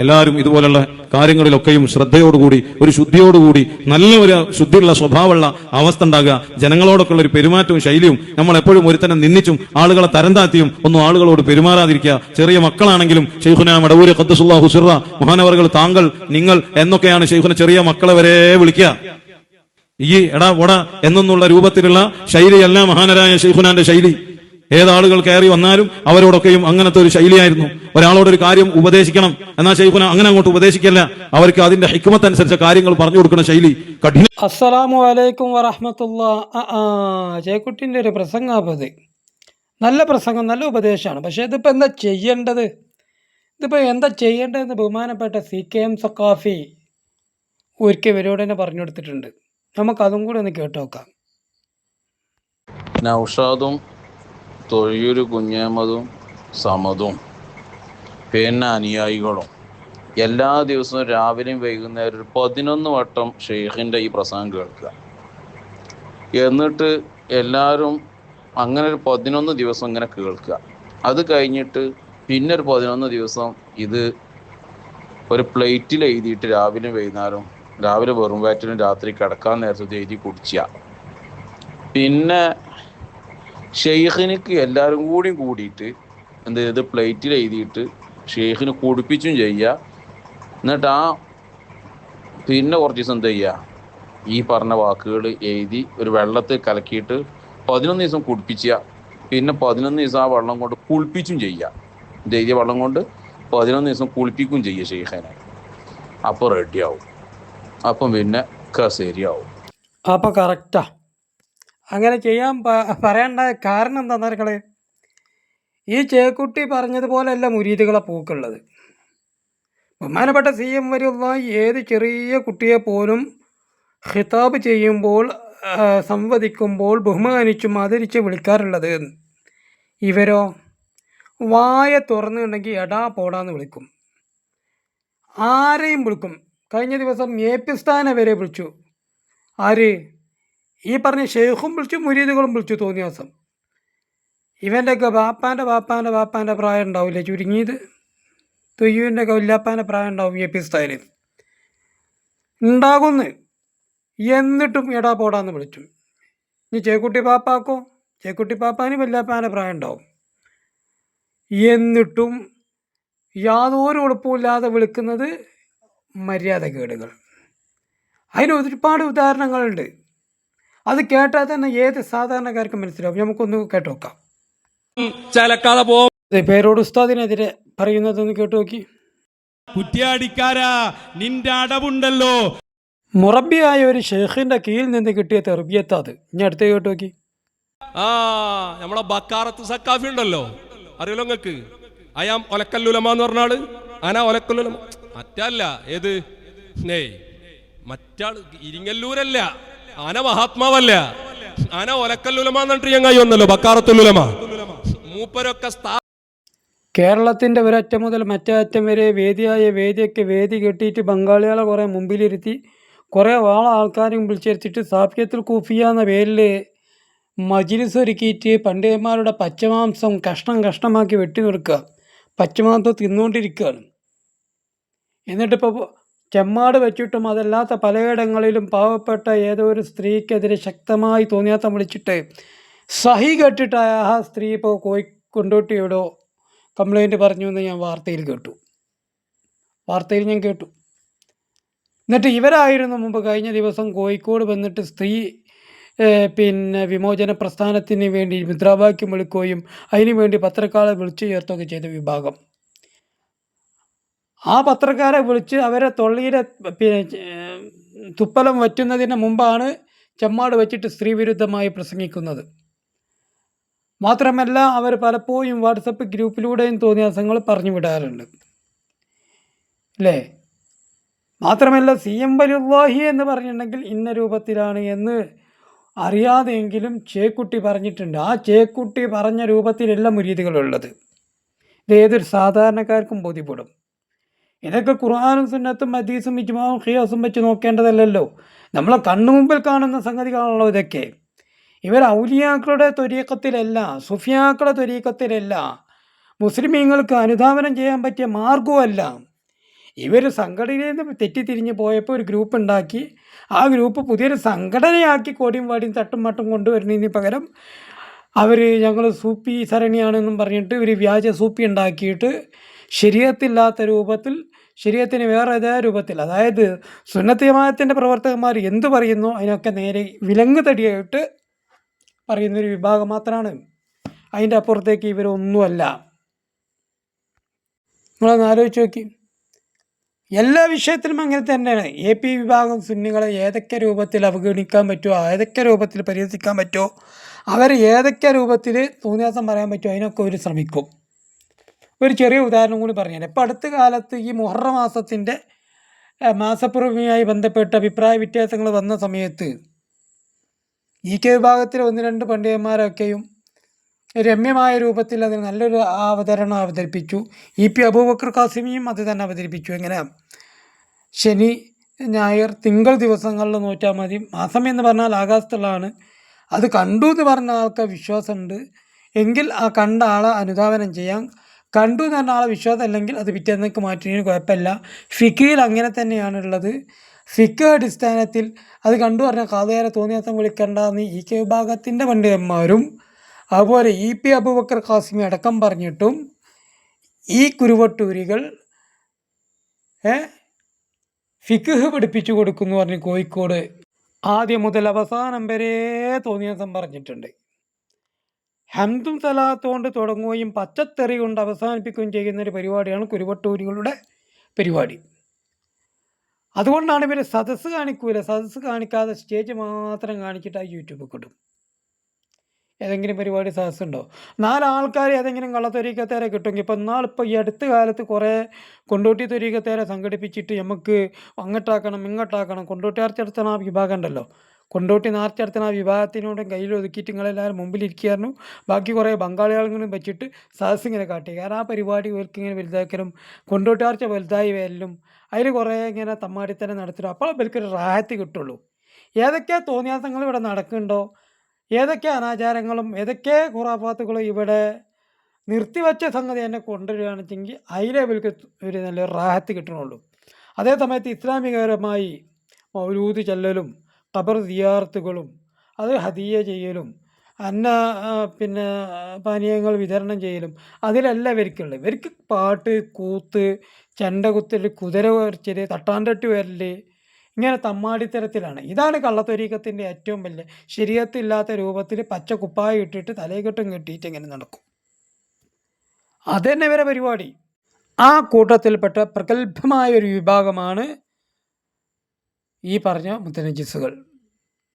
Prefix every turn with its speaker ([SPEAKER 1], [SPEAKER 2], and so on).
[SPEAKER 1] എല്ലാവരും ഇതുപോലുള്ള കാര്യങ്ങളിലൊക്കെയും ശ്രദ്ധയോടുകൂടി ഒരു ശുദ്ധിയോടുകൂടി നല്ല ഒരു ശുദ്ധിയുള്ള സ്വഭാവമുള്ള അവസ്ഥ ഉണ്ടാകുക. ജനങ്ങളോടൊക്കെ ഉള്ള ഒരു പെരുമാറ്റവും ശൈലിയും നമ്മൾ എപ്പോഴും ഒരുത്തനെ നിന്ദിച്ചും ആളുകളെ തരംതാത്തിയും ഒന്നും ആളുകളോട് പെരുമാറാതിരിക്കുക. ചെറിയ മക്കളാണെങ്കിലും ഷെയ്ഖുന മടവൂര് ഖദ്ദസുല്ലാ ഹുസുറ മഹാനവറുകൾ താങ്കൾ നിങ്ങൾ എന്നൊക്കെയാണ് ഷെയ്ഖുന ചെറിയ മക്കളെ വരെ വിളിക്കുക. ഈ എടാ ഒട എന്നുള്ള രൂപത്തിലുള്ള ശൈലിയല്ല മഹാനരായ ഷെയ്ഖുനാന്റെ ശൈലി. ഏതാളുകൾ കയറി വന്നാലും അവരോടൊക്കെയും അങ്ങനത്തെ ഒരു ശൈലിയായിരുന്നു. ഒരാളോട് ഒരു കാര്യം ഉപദേശിക്കണം. എന്നാൽ ഷെയ്ഖുന അങ്ങനെ അങ്ങോട്ട് ഉപദേശിക്കല്ല. അവർക്ക് അതിന്റെ ഹിക്മത്ത് അനുസരിച്ച കാര്യങ്ങൾ പറഞ്ഞു കൊടുക്കുന്ന ശൈലി കഠിന
[SPEAKER 2] അസ്സലാമു അലൈക്കും വറഹമത്തുള്ള. ജയക്കുട്ടിന്റെ ഒരു പ്രസംഗാപത് നല്ല പ്രസംഗം നല്ല ഉപദേശമാണ്. പക്ഷേ ഇതിപ്പോൾ എന്താ ചെയ്യേണ്ടത്? ഇതിപ്പോൾ എന്താ ചെയ്യേണ്ടതെന്ന് ബഹുമാനപ്പെട്ട സി കെ എം സക്കാഫി ഒരിക്കൽ ഇവരോട് തന്നെ പറഞ്ഞു കൊടുത്തിട്ടുണ്ട്. നമുക്കതും കൂടെ ഒന്ന് കേട്ട് നോക്കാം
[SPEAKER 3] നൗഷാദും തൊഴിയൂര് കുഞ്ഞഹമ്മദും സമതും പിന്നെ അനുയായികളും എല്ലാ ദിവസവും രാവിലെയും വൈകുന്നേരം ഒരു പതിനൊന്ന് വട്ടം ഷെയ്ഖിന്റെ ഈ പ്രസംഗം കേൾക്കുക. എന്നിട്ട് എല്ലാവരും അങ്ങനെ ഒരു പതിനൊന്ന് ദിവസം ഇങ്ങനെ കേൾക്കുക. അത് കഴിഞ്ഞിട്ട് പിന്നെ ഒരു പതിനൊന്ന് ദിവസം ഇത് ഒരു പ്ലേറ്റിൽ എഴുതിയിട്ട് രാവിലെ വൈകുന്നേരം രാവിലെ വെറും വയറ്റിലും രാത്രി കിടക്കാൻ നേരത്തെ എഴുതി കുടിക്കുക പിന്നെ ഷെയ്ഖിനിക്ക് എല്ലാവരും കൂടിയും കൂടിയിട്ട് എന്ത് ചെയ്ത് പ്ലേറ്റിൽ എഴുതിയിട്ട് ഷെയ്ഖിന് കുടിപ്പിച്ചും ചെയ്യുക എന്നിട്ട് ആ പിന്നെ കുറച്ച് ദിവസം എന്താ ചെയ്യുക ഈ പറഞ്ഞ വാക്കുകൾ എഴുതി ഒരു വെള്ളത്തിൽ കലക്കിയിട്ട് പതിനൊന്ന് ദിവസം കുടിപ്പിക്കുക പിന്നെ പതിനൊന്ന് ദിവസം ആ വെള്ളം കൊണ്ട് കുളിപ്പിച്ചും ചെയ്യുക എഴുതിയ വെള്ളം കൊണ്ട്? പതിനൊന്ന് ദിവസം കുളിപ്പിക്കും ചെയ്യുക ഷെയ്ഖനെ. അപ്പോൾ റെഡിയാവും അപ്പം പിന്നെ കസേരിയാവും.
[SPEAKER 2] അപ്പം കറക്റ്റാ അങ്ങനെ ചെയ്യാൻ പറയേണ്ട കാരണം എന്താണെന്ന് അറികളെ ഈ ചേക്കുട്ടി പറഞ്ഞതുപോലെയല്ല മുരീദുകളെ പൂക്കുള്ളത് ബഹുമാനപ്പെട്ട സി എം വരെയുള്ള ഏത് ചെറിയ കുട്ടിയെ പോലും ഖിതാബ് ചെയ്യുമ്പോൾ സംവദിക്കുമ്പോൾ ബഹുമാനിച്ചും ആദരിച്ച് വിളിക്കാറുള്ളത് ഇവരോ? വായ തുറന്നുണ്ടെങ്കിൽ എടാ പോടാന്ന് വിളിക്കും. ആരെയും വിളിക്കും. കഴിഞ്ഞ ദിവസം ഏപ്പിസ്ഥാനെ വരെ വിളിച്ചു. ആര്? ഈ പറഞ്ഞ ഷെയ്ഖും വിളിച്ചു മുരീദുകളും വിളിച്ചു തോന്നിയ ദിവസം. ഇവന്റെയൊക്കെ ബാപ്പാന്റെ ബാപ്പാന്റെ ബാപ്പാന്റെ പ്രായം ഉണ്ടാവില്ലേ ചുരുങ്ങിയത്? തൊയ്യുവിന്റെ ഒക്കെ വല്യാപ്പാന്റെ പ്രായം ഉണ്ടാവും എ പി സ്റ്റൈലിൽ ഉണ്ടാകുന്നു. എന്നിട്ടും എടാ പോടാന്ന് വിളിച്ചു. ഇനി ചേക്കുട്ടി പാപ്പാക്കോ? ചേക്കുട്ടി പാപ്പാന് വല്യാപ്പാന്റെ പ്രായം ഉണ്ടാവും. എന്നിട്ടും യാതൊരു ഉറപ്പുമില്ലാതെ വിളിക്കുന്നത് മര്യാദക്കേടുകൾ അതിന് ഒരുപാട് ഉദാഹരണങ്ങളുണ്ട്. അത് കേട്ടാൽ തന്നെ ഏത് സാധാരണക്കാർക്കും മനസ്സിലാവും. നമുക്കൊന്ന് കേട്ട് നോക്കാം
[SPEAKER 4] ചലക്കാതെ പോ
[SPEAKER 2] പേരോട് ഉസ്താദിനെതിരെ പറയുന്നതൊന്ന് കേട്ട് നോക്കി
[SPEAKER 4] കുറ്റിയാടിക്കാരാ നിന്റെ അടവുണ്ടല്ലോ.
[SPEAKER 2] മുറബിയായ ഒരു ഷെയ്ഖിന്റെ കീഴിൽ നിന്ന് കിട്ടിയ തെർബിയത്ത് അത് ഇനി അടുത്ത കേട്ട് നോക്കി
[SPEAKER 4] ആ നമ്മളെ ബക്കാറത്ത് സക്കാഫി ഉണ്ടല്ലോ. അറിയല്ലോ നിങ്ങൾക്ക്? അയാം ഒലക്കല്ലുലമ എന്ന് പറഞ്ഞാൾ ആനാ ഒലക്കല്ലുലമ? മറ്റല്ല ഏത്? നെയ് മറ്റാൾ ഇരിങ്ങല്ലൂരല്ല. ആന മഹാത്മാവല്ല. ആന ഒലക്കല്ലുലമാന്നിട്ട് ചങ്ങായി വന്നല്ലോ ബക്കാറത്തുലുലമ മൂപ്പരൊക്കെ
[SPEAKER 2] കേരളത്തിന്റെ ഒരറ്റം മുതൽ മറ്റേ അറ്റം വരെ വേദിയായ വേദിയൊക്കെ വേദി കെട്ടിയിട്ട് ബംഗാളികളെ കുറേ മുമ്പിലിരുത്തി കുറേ വാള ആൾക്കാരും വിളിച്ചിരുത്തിയിട്ട് സാഫിയത്തിൽ കൂഫിയ എന്ന പേരിൽ മജിലിസ് ഒരുക്കിയിട്ട് പണ്ഡിതന്മാരുടെ പച്ചമാംസം കഷ്ണം കഷ്ണമാക്കി വെട്ടി നിർക്കുക പച്ചമാംസം തിന്നുകൊണ്ടിരിക്കുകയാണ്. എന്നിട്ടിപ്പോൾ ചെമ്മാട് വെച്ചിട്ടും അതല്ലാത്ത പലയിടങ്ങളിലും പാവപ്പെട്ട ഏതോ ഒരു സ്ത്രീക്കെതിരെ ശക്തമായി തോന്നിയാത്തം വിളിച്ചിട്ട് സഹി കെട്ടിട്ട് ആ സ്ത്രീ ഇപ്പോൾ കോയി കൊണ്ടോട്ടിയോടോ കംപ്ലൈന്റ് പറഞ്ഞു എന്ന് ഞാൻ വാർത്തയിൽ കേട്ടു. വാർത്തയിൽ ഞാൻ കേട്ടു. എന്നിട്ട് ഇവരായിരുന്നു മുമ്പ് കഴിഞ്ഞ ദിവസം കോഴിക്കോട് വന്നിട്ട് സ്ത്രീ പിന്നെ വിമോചന പ്രസ്ഥാനത്തിന് വേണ്ടി മുദ്രാവാക്യം വിളിക്കുകയും അതിനു വേണ്ടി പത്രക്കാളെ വിളിച്ചു ചേർത്തുകയൊക്കെ ചെയ്ത വിഭാഗം. ആ പത്രക്കാരെ വിളിച്ച് അവരെ തൊള്ളിയിലെ തുപ്പലം വറ്റുന്നതിന് മുമ്പാണ് ചെമ്മാട് വെച്ചിട്ട് സ്ത്രീ വിരുദ്ധമായി പ്രസംഗിക്കുന്നത്. മാത്രമല്ല അവർ പലപ്പോഴും വാട്സപ്പ് ഗ്രൂപ്പിലൂടെയും തോന്നിയാസങ്ങൾ പറഞ്ഞു വിടാറുണ്ട്. അല്ലേ മാത്രമല്ല സി എം വലിയുള്ളാഹി എന്ന് പറഞ്ഞിട്ടുണ്ടെങ്കിൽ ഇന്ന രൂപത്തിലാണ് എന്ന് അറിയാതെയെങ്കിലും ചേക്കുട്ടി പറഞ്ഞിട്ടുണ്ട്. ആ ചേക്കുട്ടി പറഞ്ഞ രൂപത്തിലല്ല മുരീതികളുള്ളത് ഇത് ഏതൊരു സാധാരണക്കാർക്കും ബോധ്യപ്പെടും. ഇതൊക്കെ ഖുർആാനും സുന്നത്തും ഹദീസും ഇജ്മാവും ഖിയാസും വെച്ച് നോക്കേണ്ടതല്ലല്ലോ. നമ്മളെ കണ്ണു കണ്ണുമുമ്പിൽ കാണുന്ന സംഗതികളാണല്ലോ ഇതൊക്കെ. ഇവർ ഔലിയാക്കളുടെ ത്വരീക്കത്തിലല്ല സുഫിയാക്കളുടെ ത്വരീക്കത്തിലല്ല മുസ്ലിമീങ്ങൾക്ക് അനുധാവനം ചെയ്യാൻ പറ്റിയ മാർഗവുമല്ല ഇവർ സംഘടനയിൽ നിന്ന് തെറ്റിത്തിരിഞ്ഞ് പോയപ്പോൾ ഒരു ഗ്രൂപ്പ് ഉണ്ടാക്കി ആ ഗ്രൂപ്പ് പുതിയൊരു സംഘടനയാക്കി കോടിയും വാടിയും തട്ടും മട്ടും കൊണ്ടുവരുന്നതിന് പകരം അവർ ഞങ്ങൾ സൂപ്പി സരണിയാണെന്നും പറഞ്ഞിട്ട് ഒരു വ്യാജ സൂപ്പി ഉണ്ടാക്കിയിട്ട് ശരീരത്തില്ലാത്ത രൂപത്തിൽ ശരീരത്തിന് വേറെ ഏതാ രൂപത്തിൽ അതായത് സുന്നത്ത് ജമാഅത്തിന്റെ പ്രവർത്തകന്മാർ എന്ത് പറയുന്നു അതിനൊക്കെ നേരെ വിലങ്ങ് തടിയായിട്ട് പറയുന്നൊരു വിഭാഗം മാത്രമാണ് അതിന്റെ അപ്പുറത്തേക്ക് ഇവരൊന്നുമല്ല. നിങ്ങളൊന്ന് ആലോചിച്ച് നോക്കി. എല്ലാ വിഷയത്തിലും അങ്ങനെ തന്നെയാണ്. എ പി വിഭാഗം സുന്നികളെ ഏതൊക്കെ രൂപത്തിൽ അവഗണിക്കാൻ പറ്റുമോ ഏതൊക്കെ രൂപത്തിൽ പരിഹസിക്കാൻ പറ്റുമോ അവർ ഏതൊക്കെ രൂപത്തിൽ തോന്നിയാസം പറയാൻ പറ്റുമോ അതിനൊക്കെ ഒരു ശ്രമിക്കും. ഒരു ചെറിയ ഉദാഹരണം കൂടി പറഞ്ഞുതരാം ഇപ്പം അടുത്ത കാലത്ത് ഈ മുഹറ മാസത്തിന്റെ മാസപ്പിറവിയുമായി ബന്ധപ്പെട്ട അഭിപ്രായ വ്യത്യാസങ്ങൾ വന്ന സമയത്ത് ഈ കെ വിഭാഗത്തിലെ ഒന്ന് രണ്ട് പണ്ഡിതന്മാരൊക്കെയും രമ്യമായ രൂപത്തിൽ അതിന് നല്ലൊരു അവതരണം അവതരിപ്പിച്ചു. ഇ പി അബൂബക്കർ കാസിമിയും അത് തന്നെ അവതരിപ്പിച്ചു. എങ്ങനെ ശനി ഞായർ തിങ്കൾ ദിവസങ്ങളിൽ നോറ്റാൽ മതി. മാസം എന്ന് പറഞ്ഞാൽ ആകാശത്തുള്ളതാണ്. അത് കണ്ടു എന്ന് പറഞ്ഞ ആൾക്ക് വിശ്വാസമുണ്ട്. എങ്കിൽ ആ കണ്ട ആളെ അനുധാവനം ചെയ്യാം. കണ്ടു എന്ന് പറഞ്ഞ ആളെ വിശ്വാസം അല്ലെങ്കിൽ അത് പിറ്റേന്നേക്ക് മാറ്റുന്നതിന് കുഴപ്പമില്ല. ഫിക്കിയിൽ അങ്ങനെ തന്നെയാണുള്ളത് ഫിക്ക അടിസ്ഥാനത്തിൽ അത് കണ്ടു പറഞ്ഞാൽ കാതുകാരെ തോന്നിയാസം വിളിക്കേണ്ടെന്ന് ഇ കെ വിഭാഗത്തിന്റെ പണ്ഡിതന്മാരും അതുപോലെ ഇ പി അബൂബക്കർ ഖാസിമി അടക്കം പറഞ്ഞിട്ടും ഈ കുരുവട്ടൂരികൾ ഫിഖ് പഠിപ്പിച്ചു കൊടുക്കുന്നു പറഞ്ഞ് കോഴിക്കോട് ആദ്യം മുതൽ അവസാനം വരെ തോന്നിയാസം പറഞ്ഞിട്ടുണ്ട്. ഹംദും സലാത്തുകൊണ്ട് തുടങ്ങുകയും പച്ചത്തെറി കൊണ്ട് അവസാനിപ്പിക്കുകയും ചെയ്യുന്ന ഒരു പരിപാടിയാണ് കുരുവട്ടൂരികളുടെ പരിപാടി. അതുകൊണ്ടാണ് ഇവർ സദസ്സ് കാണിക്കൂല. സദസ്സ് കാണിക്കാതെ സ്റ്റേജ് മാത്രം കാണിച്ചിട്ട് ആ യൂട്യൂബിൽ കിട്ടും ഏതെങ്കിലും പരിപാടി സദസ്സ് ഉണ്ടോ? നാലാൾക്കാർ ഏതെങ്കിലും കള്ളത്തൊരീക്കത്തേരെ കിട്ടുമെങ്കിൽ ഇപ്പം എന്നാളിപ്പോൾ ഈ അടുത്ത കാലത്ത് കുറേ കൊണ്ടോട്ടി തൊരീക്കത്തേരെ സംഘടിപ്പിച്ചിട്ട് നമുക്ക് അങ്ങോട്ടാക്കണം ഇങ്ങോട്ടാക്കണം. കൊണ്ടോട്ടി ആർച്ചടത്തണ ആ വിഭാഗം ഉണ്ടല്ലോ. കൊണ്ടോട്ടി നാർച്ചടത്തണ ആ വിവാഹത്തിനോടും കയ്യിൽ ഒതുക്കിയിട്ട് നിങ്ങളെല്ലാവരും മുമ്പിലിരിക്കുകയായിരുന്നു. ബാക്കി കുറേ ബംഗാളികളും വെച്ചിട്ട് സദസ് ഇങ്ങനെ കാട്ടി. കാരണം ആ പരിപാടി ഇവർക്ക് ഇങ്ങനെ വലുതാക്കലും കൊണ്ടോട്ടി ആർച്ച വലുതായി വരലും അതിൽ കുറേ ഇങ്ങനെ തമ്മാടിത്തരം നടത്തിലും അപ്പോൾ ഇവർക്കൊരു റാഹത്ത് കിട്ടുള്ളൂ. ഏതൊക്കെ തോന്നിയാസങ്ങൾ ഇവിടെ നടക്കുന്നുണ്ടോ? ഏതൊക്കെ അനാചാരങ്ങളും ഏതൊക്കെ ഖുറാഫാത്തുകളും ഇവിടെ നിർത്തിവച്ച സംഗതി എന്നെ കൊണ്ടുവരികയാണെങ്കിൽ അതിലെ ഇവർക്ക് ഒരു നല്ലൊരു റാഹത്ത് കിട്ടണുള്ളൂ. അതേ സമയത്ത് ഇസ്ലാമികപരമായി മൗലൂദ് ചെല്ലലും ഖബർ സിയാർത്തുകളും അത് ഹദിയ ചെയ്യലും അന്ന പിന്നെ പാനീയങ്ങൾ വിതരണം ചെയ്യലും അതിലല്ല ഇവർക്കുള്ളത്. ഇവർക്ക് പാട്ട് കൂത്ത് ചെണ്ട കുത്തൽ കുതിര വരച്ചൽ തട്ടാൻതട്ടി വരൽ ഇങ്ങനെ തമ്മാടിത്തരത്തിലാണ്. ഇതാണ് കള്ളത്തൊരീക്കത്തിന്റെ ഏറ്റവും വലിയ ശരീരത്തില്ലാത്ത രൂപത്തിൽ പച്ച കുപ്പായ ഇട്ടിട്ട് തലയെക്കെട്ടും കെട്ടിയിട്ട് ഇങ്ങനെ നടക്കും. അതന്നെ ഇവരെ പരിപാടി. ആ കൂട്ടത്തിൽപ്പെട്ട പ്രഗത്ഭമായ ഒരു വിഭാഗമാണ് ഈ പറഞ്ഞ മുത്തനജിസുകൾ